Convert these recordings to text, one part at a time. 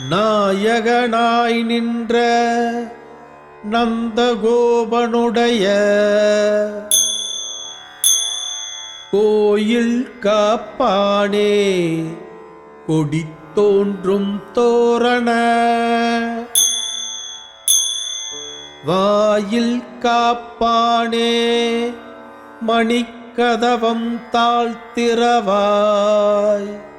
நாயகனாய் நின்ற நந்தகோபனுடைய கோயில் காப்பானே கொடி தோன்றும் தோரண. வாயில் காப்பானே மணிக்கதவம் தாழ்த்திரவாய்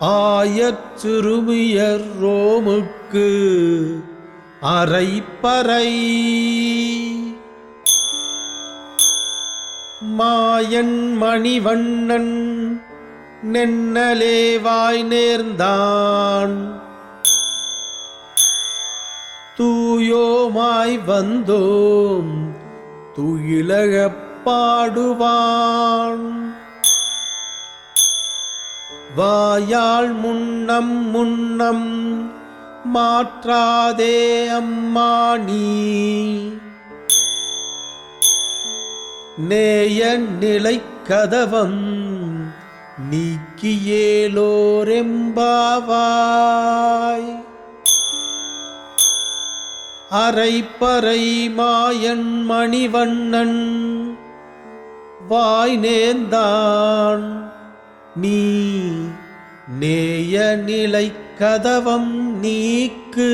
ஆயச்சிறுமியர் ரோமுக்கு அரைப்பறை. மாயன் மணிவண்ணன் நென்னலே வாய் நேர்ந்தான். தூயோமாய் வந்தோம் துயிலகப் பாடுவான். வாயாள் முன்னம் முன்னம் மாற்றாதே அம்மா நீ. நேய நிலை கதவம் நீக்கியேலோரெம்பாவாய். அரைப்பறை மாயன் மணிவண்ணன் வாய் நேர்ந்தான் நீ நேய நிலை கதவம் நீக்கு.